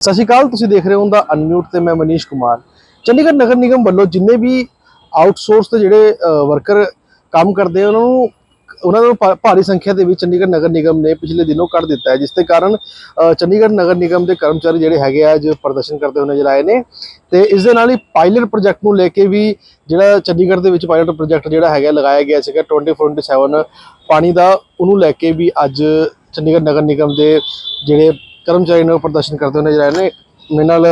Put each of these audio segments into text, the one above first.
ਸਤਿ ਸ਼੍ਰੀ ਅਕਾਲ, ਤੁਸੀਂ ਦੇਖ ਰਹੇ ਹੋ ਦਾ ਅਨਮਿਊਟ ਤੇ ਮੈਂ ਮਨੀਸ਼ ਕੁਮਾਰ। ਚੰਡੀਗੜ੍ਹ ਨਗਰ ਨਿਗਮ ਵੱਲੋਂ ਜਿੰਨੇ ਵੀ ਆਊਟਸੋਰਸ ਤੇ ਜਿਹੜੇ ਵਰਕਰ ਕੰਮ ਕਰਦੇ ਉਹਨਾਂ ਨੂੰ ਉਹਨਾਂ ਨੂੰ ਭਾ- ਭਾਰੀ ਸੰਖਿਆ ਦੇ ਵਿੱਚ ਚੰਡੀਗੜ੍ਹ ਨਗਰ ਨਿਗਮ ਨੇ ਪਿਛਲੇ ਦਿਨੋਂ ਕੱਢ ਦਿੱਤਾ ਹੈ, ਜਿਸ ਦੇ ਕਾਰਨ ਚੰਡੀਗੜ੍ਹ ਨਗਰ ਨਿਗਮ ਦੇ ਕਰਮਚਾਰੀ ਜਿਹੜੇ ਹੈਗੇ ਆ ਜੋ ਪ੍ਰਦਰਸ਼ਨ ਕਰਦੇ ਹੋਏ ਨਜ਼ਰ ਆਏ ਨੇ ਤੇ ਇਸ ਦੇ ਨਾਲ ਹੀ ਪਾਇਲਟ ਪ੍ਰੋਜੈਕਟ ਨੂੰ ਲੈ ਕੇ ਵੀ ਜਿਹੜਾ ਚੰਡੀਗੜ੍ਹ ਦੇ ਵਿੱਚ ਪਾਇਲਟ ਪ੍ਰੋਜੈਕਟ ਜਿਹੜਾ ਹੈਗਾ ਲਗਾਇਆ ਗਿਆ ਸੀਗਾ 24/7 ਪਾਣੀ ਦਾ, ਉਹਨੂੰ ਲੈ ਕੇ ਵੀ ਅੱਜ ਚੰਡੀਗੜ੍ਹ ਨਗਰ ਨਿਗਮ ਦੇ ਜਿਹੜੇ ਕਰਮਚਾਰੀ ਨੇ ਪ੍ਰਦਰਸ਼ਨ ਕਰਦੇ ਹੋਏ ਨਜ਼ਰ ਆਏ ਨੇ। ਮੇਰੇ ਨਾਲ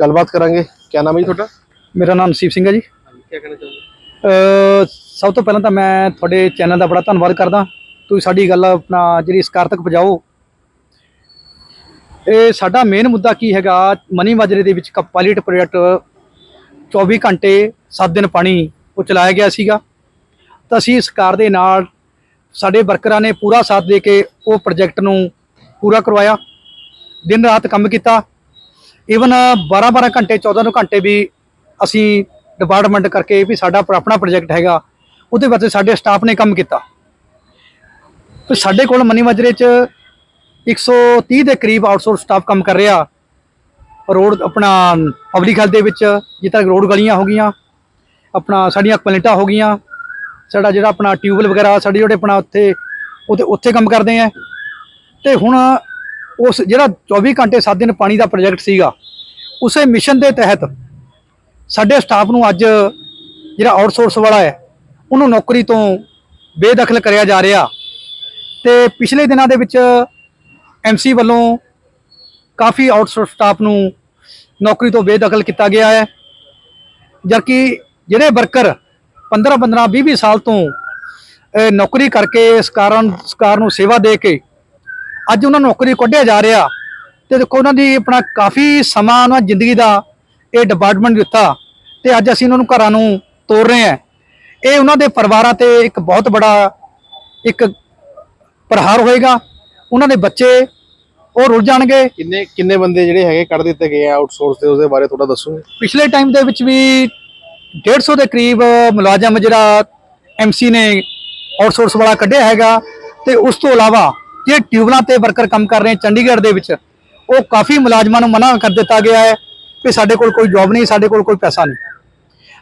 ਗੱਲਬਾਤ ਕਰਾਂਗੇ। ਕੀ ਨਾਮ ਹੈ ਜੀ ਤੁਹਾਡਾ? ਮੇਰਾ ਨਾਮ ਨਸੀਬ ਸਿੰਘ ਹੈ ਜੀ। ਕੀ ਕਹਿਣਾ ਚਾਹੁੰਦੇ ਸਭ ਤੋਂ ਪਹਿਲਾਂ ਤਾਂ ਮੈਂ ਤੁਹਾਡੇ ਚੈਨਲ ਦਾ ਬੜਾ ਧੰਨਵਾਦ ਕਰਦਾ। ਤੁਸੀਂ ਸਾਡੀ ਗੱਲ ਆਪਣਾ ਜਿਹੜੀ ਸਕਾਰ ਤੱਕ ਪਹੁੰਚਾਓ ਇਹ ਸਾਡਾ ਮੇਨ ਮੁੱਦਾ ਕੀ ਹੈਗਾ? ਮਨੀ ਮਾਜਰੇ ਦੇ ਵਿੱਚ ਪਾਇਲਟ ਪ੍ਰੋਜੈਕਟ 24 ਘੰਟੇ 7 ਦਿਨ ਪਾਣੀ ਉਹ ਚਲਾਇਆ ਗਿਆ ਸੀਗਾ। ਤਾਂ ਅਸੀਂ ਸਰਕਾਰ ਦੇ ਨਾਲ ਸਾਡੇ ਵਰਕਰਾਂ ਨੇ ਪੂਰਾ ਸਾਥ ਦੇ ਕੇ ਉਹ ਪ੍ਰੋਜੈਕਟ ਨੂੰ ਪੂਰਾ ਕਰਵਾਇਆ। ਦਿਨ ਰਾਤ ਕੰਮ ਕੀਤਾ। ਈਵਨ 12 12 ਘੰਟੇ 14 ਘੰਟੇ ਵੀ ਅਸੀਂ ਡਿਪਾਰਟਮੈਂਟ ਕਰਕੇ ਵੀ ਸਾਡਾ ਆਪਣਾ ਪ੍ਰੋਜੈਕਟ ਹੈਗਾ। ਉਹਦੇ ਵਾਸਤੇ ਸਾਡੇ ਸਟਾਫ ਨੇ ਕੰਮ ਕੀਤਾ। ਤੇ ਸਾਡੇ ਕੋਲ ਮਨੀ ਮਾਜਰੇ ਚ 130 ਦੇ ਕਰੀਬ ਆਊਟਸੋਰਸ ਸਟਾਫ ਕੰਮ ਕਰ ਰਿਹਾ। ਰੋਡ ਆਪਣਾ ਪਬਲਿਕ ਹੈਲਥ ਦੇ ਵਿੱਚ ਜਿੱਦਾਂ ਰੋਡ ਗਲੀਆਂ ਹੋ ਗਈਆਂ, ਆਪਣਾ ਸਾਡੀਆਂ ਪਲੇਟਾਂ ਹੋ ਗਈਆਂ, ਸਾਡਾ ਜਿਹੜਾ ਆਪਣਾ ਟਿਊਬਲ ਵਗੈਰਾ, ਸਾਡੇ ਜਿਹੜੇ ਆਪਣਾ ਉੱਥੇ ਉੱਥੇ ਉੱਥੇ ਕੰਮ ਕਰਦੇ ਆ। ਤੇ ਹੁਣ ਉਸ ਜਿਹੜਾ 24 ਘੰਟੇ 7 ਦਿਨ ਪਾਣੀ ਦਾ ਪ੍ਰੋਜੈਕਟ ਸੀਗਾ, ਉਸੇ ਮਿਸ਼ਨ ਦੇ ਤਹਿਤ ਸਾਡੇ ਸਟਾਫ ਨੂੰ ਅੱਜ ਜਿਹੜਾ ਆਊਟਸੋਰਸ ਵਾਲਾ ਹੈ, ਉਹਨੂੰ ਨੌਕਰੀ ਤੋਂ ਬੇਦਖਲ ਕਰਿਆ ਜਾ ਰਿਹਾ। ਤੇ ਪਿਛਲੇ ਦਿਨਾਂ ਦੇ ਵਿੱਚ ਐਮਸੀ ਵੱਲੋਂ ਕਾਫੀ ਆਊਟਸੋਰਸ ਸਟਾਫ ਨੂੰ ਨੌਕਰੀ ਤੋਂ ਬੇਦਖਲ ਕੀਤਾ ਗਿਆ ਹੈ। ਜਦਕਿ ਜਿਹੜੇ ਵਰਕਰ 15 15 20 20 ਸਾਲ ਤੋਂ ਨੌਕਰੀ ਕਰਕੇ ਸਰਕਾਰਾਂ ਸਰਕਾਰ ਨੂੰ ਸੇਵਾ ਦੇ ਕੇ ਅੱਜ ਉਹਨਾਂ ਨੂੰ ਨੌਕਰੀ ਕੱਢਿਆ ਜਾ ਰਿਹਾ ਤੇ ਦੇਖੋ ਉਹਨਾਂ ਦੀ ਆਪਣਾ ਕਾਫੀ ਸਮਾਂ ਉਹਨਾਂ ਜ਼ਿੰਦਗੀ ਦਾ ਇਹ ਡਿਪਾਰਟਮੈਂਟ ਦਿੱਤਾ ਤੇ ਅੱਜ ਅਸੀਂ ਉਹਨਾਂ ਨੂੰ ਘਰਾਂ ਨੂੰ ਤੋੜ ਰਹੇ ਹਾਂ। ਇਹ ਉਹਨਾਂ ਦੇ ਪਰਿਵਾਰਾਂ ਤੇ ਇੱਕ ਬਹੁਤ ਬੜਾ ਇੱਕ ਪ੍ਰਹਾਰ ਹੋਏਗਾ। ਉਹਨਾਂ ਦੇ ਬੱਚੇ ਉਹ ਰੁੱਝ ਜਾਣਗੇ। ਕਿੰਨੇ ਕਿੰਨੇ ਬੰਦੇ ਜਿਹੜੇ ਹੈਗੇ ਕੱਢ ਦਿੱਤੇ ਗਏ ਆ ਆਊਟਸੋਰਸ ਤੇ ਉਹਦੇ ਬਾਰੇ ਥੋੜਾ ਦੱਸੋਗੇ? ਪਿਛਲੇ ਟਾਈਮ ਦੇ ਵਿੱਚ ਵੀ 150 ਦੇ ਕਰੀਬ ਮੁਲਾਜ਼ਮ ਜਿਹੜਾ ਐਮਸੀ ਨੇ ਆਊਟਸੋਰਸ ਵਾਲਾ ਕੱਢਿਆ ਹੈਗਾ ਤੇ ਉਸ ਤੋਂ ਇਲਾਵਾ ਜਿਹੜੇ ਟਿਊਬਲਾਂ ਤੇ ਵਰਕਰ ਕੰਮ ਕਰ ਰਹੇ ਚੰਡੀਗੜ੍ਹ ਦੇ ਵਿੱਚ। ਉਹ ਕਾਫੀ ਮੁਲਾਜ਼ਮਾਂ ਨੂੰ ਮਨਾ ਕਰ ਦਿੱਤਾ ਗਿਆ ਹੈ ਕਿ ਸਾਡੇ ਕੋਲ ਕੋਈ ਜੌਬ ਨਹੀਂ ਸਾਡੇ ਕੋਲ ਕੋਈ ਪੈਸਾ ਨਹੀਂ।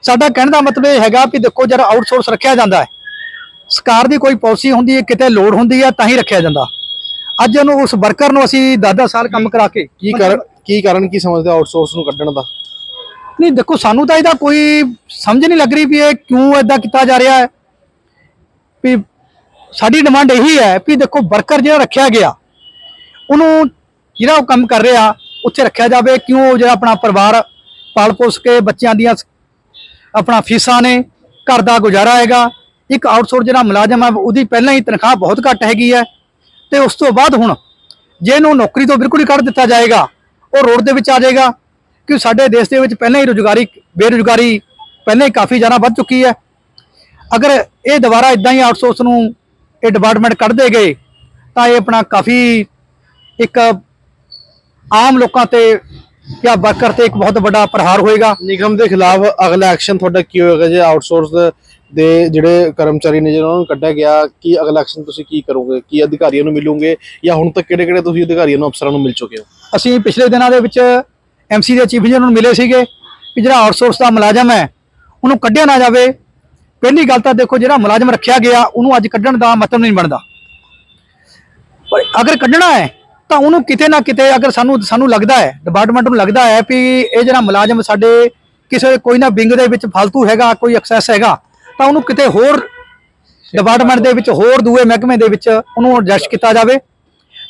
ਸਾਡਾ ਕਹਿਣ ਦਾ ਮਤਲਬ ਇਹ ਹੈਗਾ ਕਿ ਦੇਖੋ ਜਦ ਆਊਟਸੋਰਸ ਰੱਖਿਆ ਜਾਂਦਾ ਹੈ ਸਰਕਾਰ ਦੀ ਕੋਈ ਪਾਲਿਸੀ ਹੁੰਦੀ ਹੈ ਕਿਤੇ ਲੋੜ ਹੁੰਦੀ ਹੈ ਤਾਂ ਹੀ ਰੱਖਿਆ ਜਾਂਦਾ। ਅੱਜ ਉਹਨੂੰ ਉਸ ਵਰਕਰ ਨੂੰ ਅਸੀਂ 10-10 ਸਾਲ ਕੰਮ ਕਰਾ ਕੇ ਕੀ ਕਾਰਨ ਕੀ ਕਾਰਨ ਕੀ ਸਮਝਦੇ ਆਊਟਸੋਰਸ ਨੂੰ ਕੱਢਣ ਦਾ? ਨਹੀਂ ਦੇਖੋ ਸਾਨੂੰ ਤਾਂ ਇਹਦਾ ਕੋਈ ਸਮਝ ਨਹੀਂ ਲੱਗ ਰਹੀ ਵੀ ਇਹ ਕਿਉਂ ਐਦਾਂ ਕੀਤਾ ਜਾ ਰਿਹਾ ਹੈ। ਵੀ ਸਾਡੀ ਡਿਮਾਂਡ ਇਹੀ ਹੈ ਵੀ ਦੇਖੋ ਵਰਕਰ ਜਿਹੜਾ ਰੱਖਿਆ ਗਿਆ, ਉਹਨੂੰ ਜਿਹੜਾ ਉਹ ਕੰਮ ਕਰ ਰਿਹਾ, ਉੱਥੇ ਰੱਖਿਆ ਜਾਵੇ, ਕਿਉਂ ਉਹ ਜਿਹੜਾ ਆਪਣਾ ਪਰਿਵਾਰ ਪਾਲ ਪੋਸ ਕੇ ਬੱਚਿਆਂ ਦੀਆਂ ਆਪਣਾ ਫੀਸਾਂ ਨੇ, ਘਰ ਦਾ ਗੁਜ਼ਾਰਾ ਹੈਗਾ, ਇੱਕ ਆਊਟਸੋਰਸ ਜਿਹੜਾ ਮੁਲਾਜ਼ਮ ਹੈ, ਉਹਦੀ ਪਹਿਲਾਂ ਹੀ ਤਨਖਾਹ ਬਹੁਤ ਘੱਟ ਹੈਗੀ ਹੈ, ਤੇ ਉਸ ਤੋਂ ਬਾਅਦ ਹੁਣ ਜੇ ਇਹਨੂੰ ਨੌਕਰੀ ਤੋਂ ਬਿਲਕੁਲ ਹੀ ਕੱਢ ਦਿੱਤਾ ਜਾਏਗਾ, ਉਹ ਰੋਡ ਦੇ ਵਿੱਚ ਆ ਜਾਏਗਾ ਕਿ ਸਾਡੇ ਦੇਸ਼ ਦੇ ਵਿੱਚ ਪਹਿਲਾਂ ਹੀ ਰੁਜ਼ਗਾਰੀ, ਬੇਰੁਜ਼ਗਾਰੀ ਪਹਿਲਾਂ ਹੀ ਕਾਫੀ ਜ਼ਿਆਦਾ ਵੱਧ ਚੁੱਕੀ ਹੈ। ਅਗਰ ਇਹ ਦੁਬਾਰਾ ਇਦਾਂ ਹੀ ਆਊਟਸੋਰਸ ਨੂੰ ਇਹ ਡਿਪਾਰਟਮੈਂਟ ਕੱਢਦੇ ਗਏ ਤਾਂ ਇਹ ਆਪਣਾ ਕਾਫੀ ਇੱਕ ਆਮ ਲੋਕਾਂ ਤੇ ਜਾਂ ਵਰਕਰ ਤੇ ਇੱਕ ਬਹੁਤ ਵੱਡਾ ਪ੍ਰਹਾਰ ਹੋਏਗਾ। ਨਿਗਮ ਦੇ ਖਿਲਾਫ ਅਗਲਾ ਐਕਸ਼ਨ ਤੁਹਾਡਾ ਕੀ ਹੋਏਗਾ ਜੇ ਆਊਟਸੋਰਸ ਦੇ ਜਿਹੜੇ ਕਰਮਚਾਰੀ ਨੇ ਜਿਹਨਾਂ ਨੂੰ ਕੱਢਿਆ ਗਿਆ ਕੀ ਅਗਲਾ ਐਕਸ਼ਨ ਤੁਸੀਂ ਕੀ ਕਰੋਗੇ? ਕੀ ਅਧਿਕਾਰੀਆਂ ਨੂੰ ਮਿਲੋਗੇ? ਜਾਂ ਹੁਣ ਤੱਕ ਕਿਹੜੇ ਕਿਹੜੇ ਤੁਸੀਂ ਅਧਿਕਾਰੀਆਂ ਨੂੰ ਅਫਸਰਾਂ ਨੂੰ ਮਿਲ ਚੁੱਕੇ ਹੋ? ਅਸੀਂ ਪਿਛਲੇ ਦਿਨਾਂ ਦੇ ਵਿੱਚ ਐਮਸੀ ਦੇ ਚੀਫ ਇੰਜੀਨੀਅਰ ਨੂੰ ਮਿਲੇ ਸੀਗੇ ਕਿ ਜਿਹੜਾ ਆਊਟਸੋਰਸ ਦਾ ਮੁਲਾਜ਼ਮ ਹੈ ਉਹਨੂੰ ਕੱਢਿਆ ਨਾ ਜਾਵੇ। ਪਹਿਲੀ ਗੱਲ ਤਾਂ ਦੇਖੋ ਜਿਹੜਾ ਮੁਲਾਜ਼ਮ ਰੱਖਿਆ ਗਿਆ, ਉਹਨੂੰ ਅੱਜ ਕੱਢਣ ਦਾ ਮਤਲਬ ਨਹੀਂ ਬਣਦਾ। ਪਰ ਅਗਰ ਕੱਢਣਾ ਹੈ, ਤਾਂ ਉਹਨੂੰ ਕਿਤੇ ਨਾ ਕਿਤੇ ਅਗਰ ਸਾਨੂੰ ਸਾਨੂੰ ਲੱਗਦਾ ਹੈ ਡਿਪਾਰਟਮੈਂਟ ਨੂੰ ਲੱਗਦਾ ਹੈ ਵੀ ਇਹ ਜਿਹੜਾ ਮੁਲਾਜ਼ਮ ਸਾਡੇ ਕਿਸੇ ਕੋਈ ਨਾ ਵਿੰਗ ਦੇ ਵਿੱਚ ਫालतू ਹੈਗਾ, ਕੋਈ ਐਕਸੈਸ ਹੈਗਾ, ਤਾਂ ਉਹਨੂੰ ਕਿਤੇ ਹੋਰ ਡਿਪਾਰਟਮੈਂਟ ਦੇ ਵਿੱਚ, ਹੋਰ ਦੂਏ ਮਹਿਕਮੇ ਦੇ ਵਿੱਚ ਉਹਨੂੰ ਐਡਜਸਟ ਕੀਤਾ ਜਾਵੇ।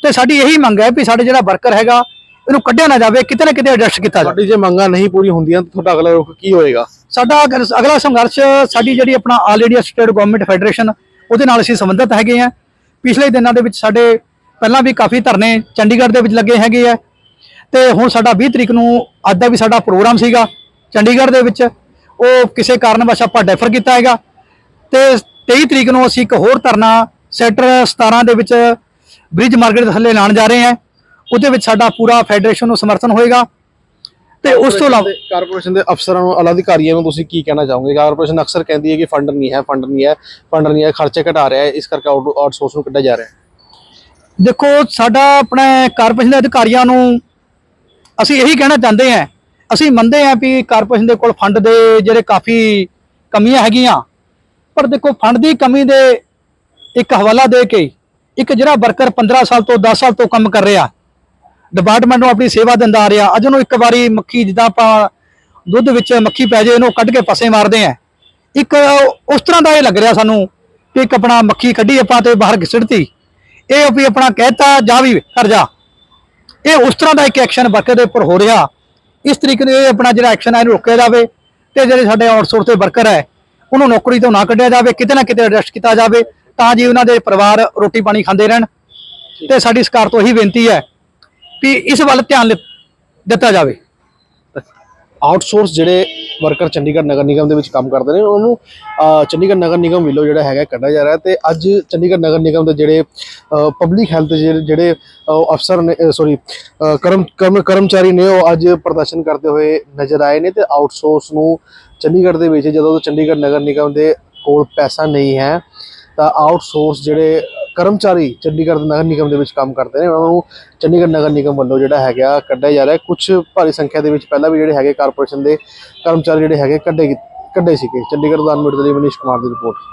ਤੇ ਸਾਡੀ ਇਹੀ ਮੰਗ ਹੈ ਵੀ ਸਾਡੇ ਜਿਹੜਾ ਵਰਕਰ ਹੈਗਾ, ਇਹਨੂੰ ਕੱਢਿਆ ਨਾ ਜਾਵੇ, ਕਿਤੇ ਨਾ ਕਿਤੇ ਐਡਜਸਟ ਕੀਤਾ ਜਾਵੇ। ਤੁਹਾਡੀ ਜੇ ਮੰਗਾਂ ਨਹੀਂ ਪੂਰੀ ਹੁੰਦੀਆਂ, ਤਾਂ ਤੁਹਾਡਾ ਅਗਲਾ ਰੁਖ ਕੀ ਹੋਏਗਾ? ਸਾਡਾ ਅਗਰ- ਅਗਲਾ ਸੰਘਰਸ਼ ਸਾਡੀ ਜਿਹੜੀ ਆਪਣਾ all India state government federation ਉਹਦੇ ਨਾਲ ਅਸੀਂ ਸੰਬੰਧਿਤ ਹੈਗੇ ਆ ਪਿਛਲੇ ਦਿਨਾਂ ਦੇ ਵਿੱਚ ਸਾਡੇ ਪਹਿਲਾਂ ਵੀ ਕਾਫੀ ਧਰਨੇ ਚੰਡੀਗੜ੍ਹ ਦੇ ਵਿੱਚ ਲੱਗੇ ਹੈਗੇ ਆ। ਤੇ ਹੁਣ ਸਾਡਾ 20 ਤਰੀਕ ਨੂੰ ਅੱਜ ਦਾ ਵੀ ਸਾਡਾ ਪ੍ਰੋਗਰਾਮ ਸੀਗਾ ਚੰਡੀਗੜ੍ਹ ਦੇ ਵਿੱਚ। ਉਹ ਕਿਸੇ ਕਾਰਨ ਕਾਰਨਵਸ਼ ਆਪਾਂ ਡੈਫਰ ਕੀਤਾ ਹੈਗਾ। ਤੇ 23 ਤਰੀਕ ਨੂੰ ਅਸੀਂ ਇੱਕ ਹੋਰ ਧਰਨਾ ਸੈਕਟਰ 17 ਦੇ ਵਿੱਚ ਬ੍ਰਿਜ ਮਾਰਕੀਟ ਦੇ ਥੱਲੇ ਲਾਣ ਜਾ ਰਹੇ ਹਾਂ। ਉਹਦੇ ਵਿੱਚ ਸਾਡਾ ਪੂਰਾ ਫੈਡਰੇਸ਼ਨ ਨੂੰ ਸਮਰਥਨ ਹੋਏਗਾ। ਤੇ ਉਸ ਤੋਂ ਇਲਾਵਾ ਕਾਰਪੋਰੇਸ਼ਨ ਦੇ ਅਫਸਰਾਂ ਨੂੰ ਅਲਾ ਅਧਿਕਾਰੀਆਂ ਨੂੰ ਤੁਸੀਂ ਕੀ ਕਹਿਣਾ ਚਾਹੋਗੇ? ਕਾਰਪੋਰੇਸ਼ਨ ਅਕਸਰ ਕਹਿੰਦੀ ਹੈ ਕਿ ਫੰਡ ਨਹੀਂ ਹੈ ਫੰਡ ਨਹੀਂ ਹੈ ਫੰਡ ਨਹੀਂ ਹੈ ਖਰਚੇ ਘਟਾ ਰਿਹਾ ਹੈ ਇਸ ਕਰਕੇ ਆਊਟਸੋਰਸ ਨੂੰ ਕੱਢਿਆ ਜਾ ਰਿਹਾ ਹੈ। ਦੇਖੋ ਸਾਡਾ ਆਪਣੇ ਕਾਰਪੋਰੇਸ਼ਨ ਦੇ ਅਧਿਕਾਰੀਆਂ ਨੂੰ ਅਸੀਂ ਇਹੀ ਕਹਿਣਾ ਚਾਹੁੰਦੇ ਹਾਂ। ਅਸੀਂ ਮੰਨਦੇ ਹਾਂ ਵੀ ਕਾਰਪੋਰੇਸ਼ਨ ਦੇ ਕੋਲ ਫੰਡ ਦੇ ਜਿਹੜੇ ਕਾਫੀ ਕਮੀਆਂ ਹੈਗੀਆਂ। ਪਰ ਦੇਖੋ ਫੰਡ ਦੀ ਕਮੀ ਦੇ ਇੱਕ ਹਵਾਲਾ ਦੇ ਕੇ ਇੱਕ ਜਿਹੜਾ ਵਰਕਰ 15 ਸਾਲ ਤੋਂ 10 ਸਾਲ ਤੋਂ ਕੰਮ ਕਰ ਰਿਹਾ ਡਿਪਾਰਟਮੈਂਟ ਨੂੰ ਆਪਣੀ ਸੇਵਾ ਦਿੰਦਾ ਆ ਰਿਹਾ। ਅੱਜ ਉਹਨੂੰ ਇੱਕ ਵਾਰੀ ਮੱਖੀ, ਜਿੱਦਾਂ ਆਪਾਂ ਦੁੱਧ ਵਿੱਚ ਮੱਖੀ ਪੈ ਜੇ ਇਹਨੂੰ ਕੱਢ ਕੇ ਫਸੇ ਮਾਰਦੇ ਆ। ਇੱਕ ਉਸ ਤਰ੍ਹਾਂ ਦਾ ਇਹ ਲੱਗ ਰਿਹਾ ਸਾਨੂੰ ਕਿ ਇੱਕ ਆਪਣਾ ਮੱਖੀ ਕੱਢੀ ਆਪਾਂ ਤੇ ਬਾਹਰ ਘਿਸੜਤੀ। ਇਹ ਵੀ ਆਪਣਾ ਕਹਿਤਾ, ਜਾ ਵੀ ਕਰ ਜਾ। ਇਹ ਉਸ ਤਰ੍ਹਾਂ ਦਾ ਇੱਕ ਐਕਸ਼ਨ ਵਰਕਰ ਦੇ ਉੱਪਰ ਹੋ ਰਿਹਾ। ਇਸ ਤਰੀਕੇ ਨਾਲ ਇਹ ਆਪਣਾ ਜਿਹੜਾ ਐਕਸ਼ਨ ਹੈ ਇਹਨੂੰ ਰੋਕਿਆ ਜਾਵੇ ਤੇ ਜਿਹੜੇ ਸਾਡੇ ਆਊਟਸੋਰਸ ਦੇ ਵਰਕਰ ਹੈ ਉਹਨੂੰ ਨੌਕਰੀ ਤੋਂ ਨਾ ਕੱਢਿਆ ਜਾਵੇ, ਕਿਤੇ ਨਾ ਕਿਤੇ ਅਰੈਸਟ ਕੀਤਾ ਜਾਵੇ, ਤਾਂ ਜੀ ਉਹਨਾਂ ਦੇ ਪਰਿਵਾਰ ਰੋਟੀ ਪਾਣੀ ਖਾਂਦੇ ਰਹਿਣ। ਤੇ ਸਾਡੀ ਸਰਕਾਰ ਤੋਂ ਇਹੀ ਬੇਨਤੀ ਹੈ ਵੀ ਇਸ ਵੱਲ ਧਿਆਨ ਲਿ- ਦਿੱਤਾ ਜਾਵੇ। ਆਊਟਸੋਰਸ ਜਿਹੜੇ ਵਰਕਰ ਚੰਡੀਗੜ੍ਹ ਨਗਰ ਨਿਗਮ ਦੇ ਵਿੱਚ ਕੰਮ ਕਰਦੇ ਨੇ ਉਹਨਾਂ ਨੂੰ ਅਹ, ਚੰਡੀਗੜ੍ਹ ਨਗਰ ਨਿਗਮ ਵੱਲੋਂ ਜਿਹੜਾ ਹੈਗਾ ਕੱਢਿਆ ਜਾ ਰਿਹਾ ਤੇ ਅੱਜ ਚੰਡੀਗੜ੍ਹ ਨਗਰ ਨਿਗਮ ਦੇ ਜਿਹੜੇ ਪਬਲਿਕ ਹੈਲਥ ਜਿਹੜੇ ਅਹ, ਅਫਸਰ ਨੇ ਸੌਰੀ ਕਰਮ ਕਰਮ- ਕਰਮਚਾਰੀ ਨੇ ਉਹ ਅੱਜ ਪ੍ਰਦਰਸ਼ਨ ਕਰਦੇ ਹੋਏ ਨਜ਼ਰ ਆਏ ਨੇ ਤੇ ਆਊਟਸੋਰਸ ਨੂੰ ਚੰਡੀਗੜ੍ਹ ਦੇ ਵਿੱਚ ਜਦੋਂ ਚੰਡੀਗੜ੍ਹ ਨਗਰ ਨਿਗਮ ਦੇ ਕੋਲ ਪੈਸਾ ਨਹੀਂ ਹੈ ਤਾਂ ਆਊਟਸੋਰਸ ਜਿਹੜੇ ਕਰਮਚਾਰੀ ਚੰਡੀਗੜ੍ਹ ਨਗਰ ਨਿਗਮ ਦੇ ਵਿੱਚ ਕੰਮ ਕਰਦੇ ਨੇ। ਉਹਨਾਂ ਨੂੰ ਚੰਡੀਗੜ੍ਹ ਨਗਰ ਨਿਗਮ ਵੱਲੋਂ ਜਿਹੜਾ ਹੈਗਾ ਕੱਢਿਆ ਜਾ ਰਿਹਾ। ਕੁਝ ਭਾਰੀ ਸੰਖਿਆ ਦੇ ਵਿੱਚ ਪਹਿਲਾਂ ਵੀ ਜਿਹੜੇ ਹੈਗੇ ਕਾਰਪੋਰੇਸ਼ਨ ਦੇ ਕਰਮਚਾਰੀ ਜਿਹੜੇ ਹੈਗੇ ਕੱਢੇ ਕੱਢੇ ਸੀਗੇ। ਚੰਡੀਗੜ੍ਹ ਤੋਂ ਅਨਮਿਟ ਦੇ ਲਈ ਮਨੀਸ਼ ਕੁਮਾਰ ਦੀ ਰਿਪੋਰਟ।